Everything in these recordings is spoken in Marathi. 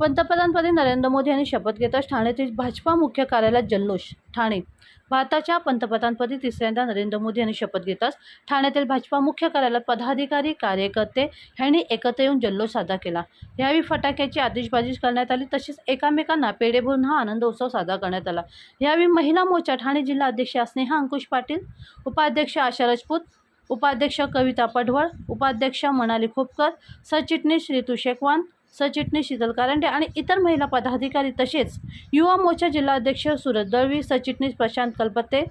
पंतप्रधानपदी नरेंद्र मोदी यांनी शपथ घेताच ठाण्यातील भाजपा मुख्य कार्यालयात जल्लोष. ठाणे भारताच्या पंतप्रधानपदी तिसऱ्यांदा नरेंद्र मोदी यांनी शपथ घेताच ठाण्यातील भाजपा मुख्य कार्यालयात पदाधिकारी कार्यकर्ते यांनी एकत्र येऊन जल्लोष साजरा केला. यावेळी फटाक्याची आतिषबाजी करण्यात आली तसेच एकामेकांना पेढे भरून हा आनंद उत्सव साजरा करण्यात आला. यावेळी महिला मोर्चा ठाणे जिल्हा अध्यक्ष स्नेहा अंकुश पाटील उपाध्यक्ष आशा राजपूत उपाध्यक्ष कविता पडवळ उपाध्यक्ष मनाली खोपकर सरचिटणीस ऋतू शेकवान सचिटणीस शीतल कारंडे आणि इतर महिला पदाधिकारी तसेच युवा मोर्चा जिल्हाध्यक्ष सुरज दळवी सचिटणीस प्रशांत कलपत्ते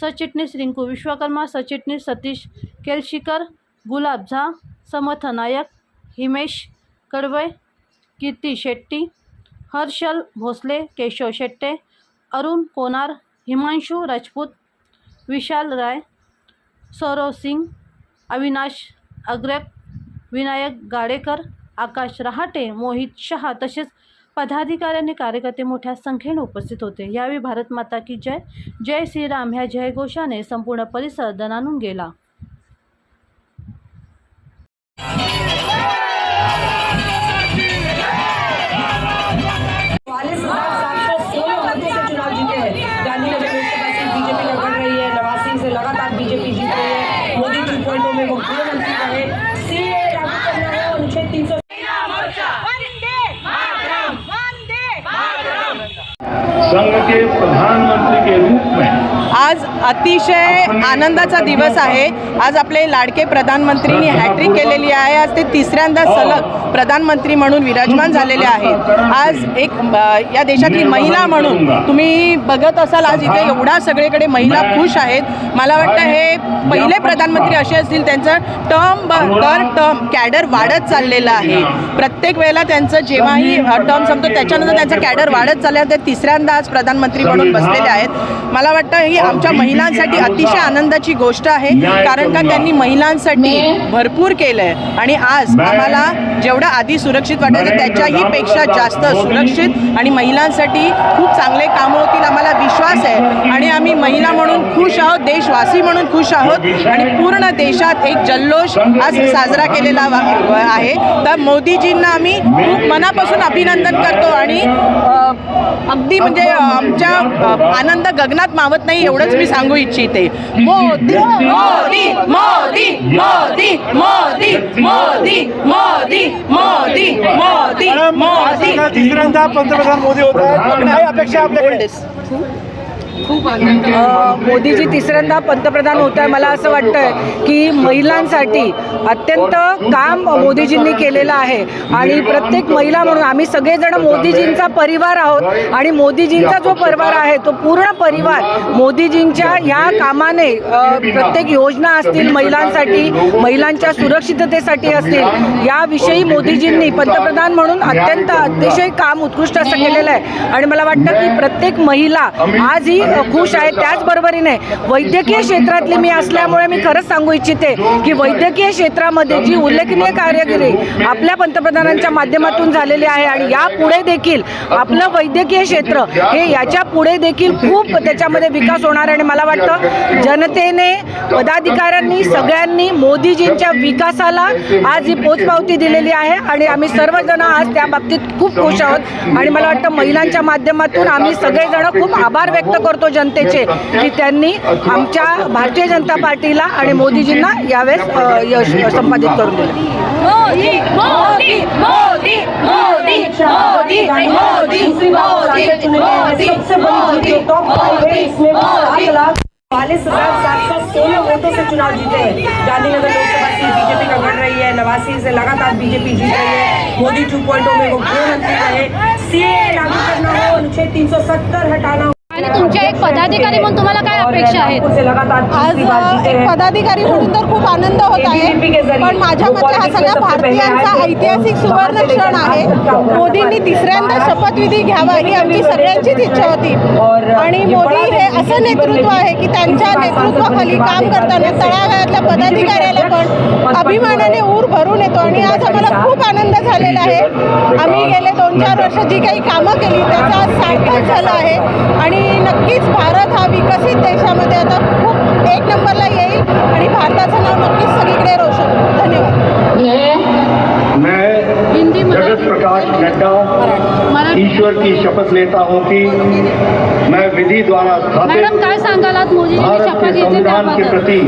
सचिटणीस रिंकू विश्वकर्मा सचिटणीस सतीश केलशीकर गुलाब झा समर्थ नायक हिमेश कडवे कीर्ती शेट्टी हर्षल भोसले केशव शेट्टे अरुण कोनार हिमांशू राजपूत विशाल राय सौरव सिंग अविनाश अग्रक विनायक गाडेकर आकाश रहाटे मोहित शहा तसेच पदाधिकाऱ्यांनी कार्यकर्ते मोठ्या संख्येने उपस्थित होते. यावेळी भारत माता की जय जय श्रीराम ह्या जयघोषाने संपूर्ण परिसर दणानून गेला. के प्रधानमंत्री के रूप में आज अतिशय आनंदाचा दिवस आहे. आज आपले लाडके प्रधानमंत्रींनी हॅट्रिक केलेली आहे. आज ते तिसऱ्यांदा सलग प्रधानमंत्री म्हणून विराजमान झालेले आहेत. आज एक या देशातली महिला म्हणून तुम्ही बघत असाल आज इथे एवढा सगळीकडे महिला खुश आहेत. मला वाटतं हे पहिले प्रधानमंत्री असे असतील त्यांचं टर्म दर टर्म कॅडर वाढत चाललेलं आहे. प्रत्येक वेळेला त्यांचं जेव्हाही टर्म संपतो त्याच्यानंतर त्यांचं कॅडर वाढत चाललं आहे ते तिसऱ्यांदा आज प्रधानमंत्री म्हणून बसलेले आहेत. मला वाटतं ही आमच्या महिलांसाठी अतिशय आनंदाची गोष्ट आहे कारण का त्यांनी महिलांसाठी भरपूर केलं आहे आणि आज आम्हाला जेवढं आधी सुरक्षित वाटायचं त्याच्याही पेक्षा जास्त सुरक्षित आणि महिलांसाठी खूप चांगले कामं होतील आम्हाला विश्वास आहे. आणि आम्ही महिला म्हणून खुश आहोत देशवासी म्हणून खुश आहोत आणि पूर्ण देशात एक जल्लोष आज साजरा केलेला आहे. तर मोदीजींना आम्ही खूप मनापासून अभिनंदन करतो आणि अगदी म्हणजे आमच्या आनंद गगनात मावत नाही एवढंच मी सांगू इच्छिते. मोदी मोदी मोदी मोदी मोदी मोदी मोदी मोदी मोदी मोदी. तिसऱ्यांदा पंतप्रधान मोदी होत आहेत. काय अपेक्षा आहे आपल्याकडे अ, मोदीजी तिसऱ्यांदा पंतप्रधान होत आहे. मला असं वाटतं की महिलांसाठी अत्यंत काम मोदीजींनी केलेलं आहे. आणि प्रत्येक महिला म्हणून आम्ही सगळेजण मोदीजींचा परिवार आहोत. आणि मोदीजींचा जो परिवार आहे तो पूर्ण परिवार मोदीजींच्या ह्या कामाने प्रत्येक योजना असतील महिलांसाठी महिलांच्या सुरक्षिततेसाठी असतील याविषयी मोदीजींनी पंतप्रधान म्हणून अत्यंत अतिशय काम उत्कृष्ट असं केलेलं आहे. आणि मला वाटतं की प्रत्येक महिला आज ही खुश आहे त्याचबरोबरीने वैद्यकीय क्षेत्रातली मी असल्यामुळे मी खरंच सांगू इच्छिते की वैद्यकीय क्षेत्रामध्ये जी उल्लेखनीय कामगिरी आपल्या पंतप्रधानांच्या माध्यमातून झालेली आहे आणि यापुढे देखील आपलं वैद्यकीय क्षेत्र हे याच्यापुढे देखील खूप त्याच्यामध्ये विकास होणार आहे आणि मला वाटतं जनतेने पदाधिकाऱ्यांनी सगळ्यांनी मोदीजींच्या विकासाला आज ही पोचपावती दिलेली आहे आणि आम्ही सर्वजण आज त्या बाबतीत खूप खुश आहोत. आणि मला वाटतं महिलांच्या माध्यमातून आम्ही सगळेजण खूप आभार व्यक्त करतो करतो जनतेचे की त्यांनी आमच्या भारतीय जनता पार्टीला आणि मोदीजींना यावेळेस यश संपादित करून दिले. चालीस हजार सात सौ सोलह वोटों से चुनाव जीते हैं। गांधीनगर लोकसभा सीट बीजेपी का बढ़ रही है। नवासी से लगातार बीजेपी जीत रही है। मोदी टू पॉइंट में वो गृहमंत्री रहे। सीए लागू करना हो अनुच्छेद तीन सौ सत्तर हटाना हो, आणि तुमच्या एक पदाधिकारी म्हणून तुम्हाला काय अपेक्षा आहेत? लगातार आज एक पदाधिकारी म्हणून तर खूप आनंद होत आहे. पण माझ्या मते हा सगळ्या भारतीयांचा ऐतिहासिक सुवर्ण क्षण आहे. मोदींनी तिसऱ्यांदा शपथविधी घ्यावा ही आमची सगळ्यांचीच इच्छा होती. आणि मोदी असं नेतृत्व आहे की त्यांच्या नेतृत्वाखाली काम करताना तळागाळातल्या पदाधिकाऱ्याला पण अभिमानाने ऊर भरून येतो. आणि आज आम्हाला खूप आनंद झालेला आहे. आम्ही गेले दोन चार वर्ष जी काही कामं केली त्याचा आज सार्थक झालं आहे. आणि नक्कीच भारत हा विकसित देशामध्ये आता खूप एक नंबरला येईल आणि भारताचं नाव नक्कीच सगळीकडे रोशन. होईल. धन्यवाद प्रकाश नड्डा ईश्वर की शपथ लेता हूं कि विधि द्वारा मॅडम काय सांगाल आज मोदीजींनी शपथ घेतली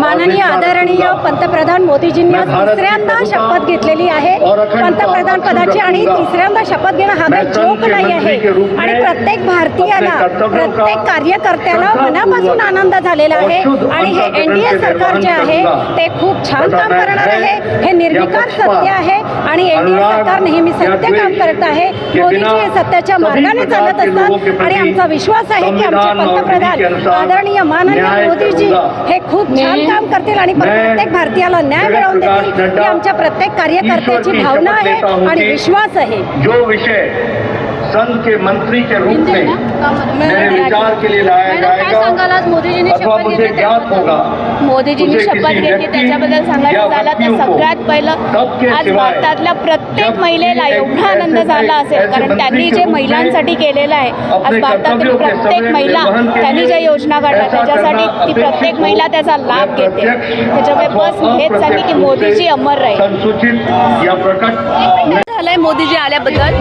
माननीय आदरणीय। पंतप्रधान मोदीजींनी आज तिसऱ्यांदा शपथ घेतलेली आहे. पंतप्रधान पदाची आणि। तिसऱ्यांदा शपथ घेणं हा काही जोक नाही आहे. आणि प्रत्येक भारतीयाला प्रत्येक कार्यकर्त्याला मनापासून आनंद झालेला आहे. आणि हे एनडीए सरकार जे आहे। ते खूप छान काम करणार आहे. हे निर्विकार सत्य आहे. आणि एनडीए सरकार नेहमी सत्य काम करत आहे. मोदीजी हे सत्याच्या मार्गाने चालत के लोगों के असतात आणि आमचा विश्वास आहे की आमचे पंतप्रधान आदरणीय माननीय मोदीजी। हे खूप छान काम करतील आणि प्रत्येक भारतीयाला न्याय मिळवून देतील ही आमच्या प्रत्येक कार्यकर्त्याची भावना आहे हूं आणि विश्वास आहे. जो विषय संघ के मंत्री के रूप में? मेरे विचार के लिए लाया जाएगा। अथवा शपथ मुझे ज्ञात? होगा। मोदीजींनी शपथ घेतली त्याच्याबद्दल सांगायचं झालं तर सगळ्यात पहिलं आज भारतातल्या प्रत्येक महिलेला एवढा आनंद झाला असेल. कारण त्यांनी जे महिलांसाठी केलेलं आहे आज भारतातील प्रत्येक महिला त्यांनी ज्या योजना काढल्या त्याच्यासाठी ती प्रत्येक अपेक्षित महिला हो त्याचा लाभ घेते. त्याच्यामुळे बस हेच सांगेन की मोदीजी अमर राहील. संसूचित या प्रकट झालाय मोदीजी आल्याबद्दल.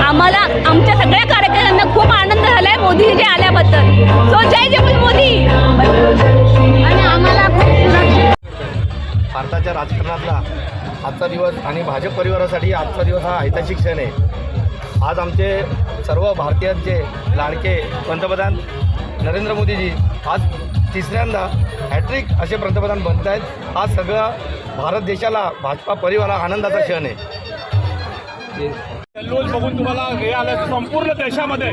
आम्हाला आमच्या सगळ्या कार्यकर्त्यांना खूप आनंद झालाय मोदीजी आल्याबद्दल. सो जय जय मोदी! आणि आम्हाला खूप भारताच्या राजकारणातला आजचा दिवस आणि भाजप परिवारासाठी आजचा दिवस हा ऐतिहासिक क्षण आहे. आज आमचे सर्व भारतीयांचे लाडके पंतप्रधान नरेंद्र मोदीजी आज तिसऱ्यांदा हॅट्रिक असे पंतप्रधान बनत आहेत हा सगळा भारत देशाला भाजपा परिवारा आनंदाचा क्षण आहे. जल्लोष बघून तुम्हाला हे आलं संपूर्ण देशामध्ये.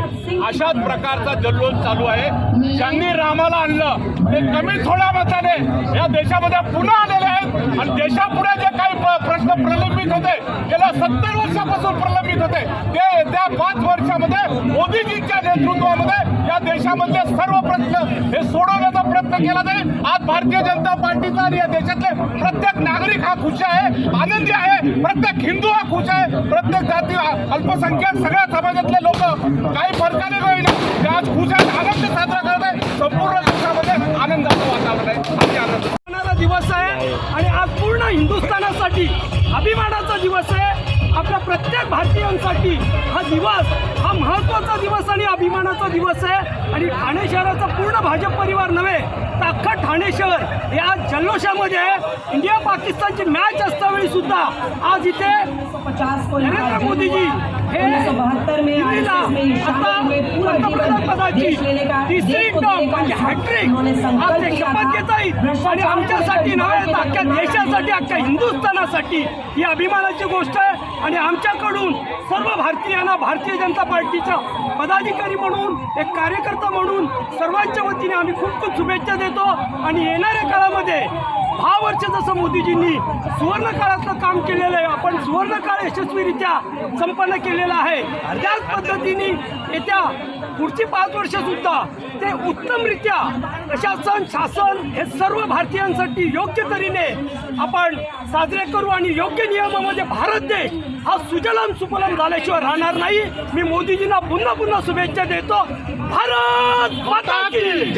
अशाच प्रकारचा जल्लोष चालू आहे. ज्यांनी रामाला आणलं ते कमी थोड्या मताने या देशामध्ये पुन्हा आलेले आहेत. आणि देशापुढे जे काही प्रश्न प्रलंबित होते गेल्या सत्तर वर्षापासून प्रलंबित होते ते येत्या पाच वर्षामध्ये मोदीजींच्या नेतृत्वामध्ये या देशामधले सर्व प्रश्न हे सोडवण्यात व्यक्त केला जाईल आज भारतीय जनता पार्टीचा आणि या देशातले प्रत्येक नागरिक हा खुश आहे आनंदी आहे प्रत्येक हिंदू हा खुश आहे प्रत्येक जाती अल्पसंख्याक सगळ्या समाजातले लोक काही फरकाने होईना ते आज खुश आहेत आनंद साजरा करत आहे संपूर्ण देशामध्ये आनंदाचं वातावरण आहे. आनंद. दिवस आहे आणि आज पूर्ण हिंदुस्थानासाठी अभिमानाचा दिवस आहे. आपल्या प्रत्येक भारतीयांसाठी हा दिवस हा महत्त्वाचा दिवस आणि अभिमानाचा दिवस आहे. आणि ठाणे शहराचा पूर्ण भाजप परिवार नव्हे ठाणे शहर या जल्लोषामध्ये इंडिया पाकिस्तानची मॅच असतावेळी सुद्धा आज इथे नरेंद्र मोदीजी हे दिल्लीला आता पंतप्रधान पदाची तिसरी टर्म म्हणजे हॅट्रिक आज ते शपथ घेत आहेत. आणि आमच्यासाठी नव्हे तर अख्ख्या देशासाठी अख्ख्या हिंदुस्थानासाठी ही अभिमानाची गोष्ट आहे. आणि आमच्याकडून सर्व भारतीयांना भारतीय जनता पार्टीचा पदाधिकारी म्हणून एक कार्यकर्ता म्हणून सर्वांच्या वतीने आम्ही खूप खूप शुभेच्छा देतो. आणि येणाऱ्या काळामध्ये दहा वर्ष जसं मोदीजींनी सुवर्ण काळातलं काम केलेलं आहे आपण सुवर्ण काळ यशस्वीरित्या संपन्न केलेला आहे. त्याच पद्धतीने येत्या पुढची पाच वर्ष सुद्धा ते उत्तमरित्या प्रशासन शासन हे सर्व भारतीयांसाठी योग्य तऱ्हेने आपण साजरे करू आणि योग्य नियमामध्ये भारत देश हा सुजलाम सुफलाम झाल्याशिवाय राहणार नाही. मी मोदीजींना पुन्हा पुन्हा शुभेच्छा देतो. भारत माता की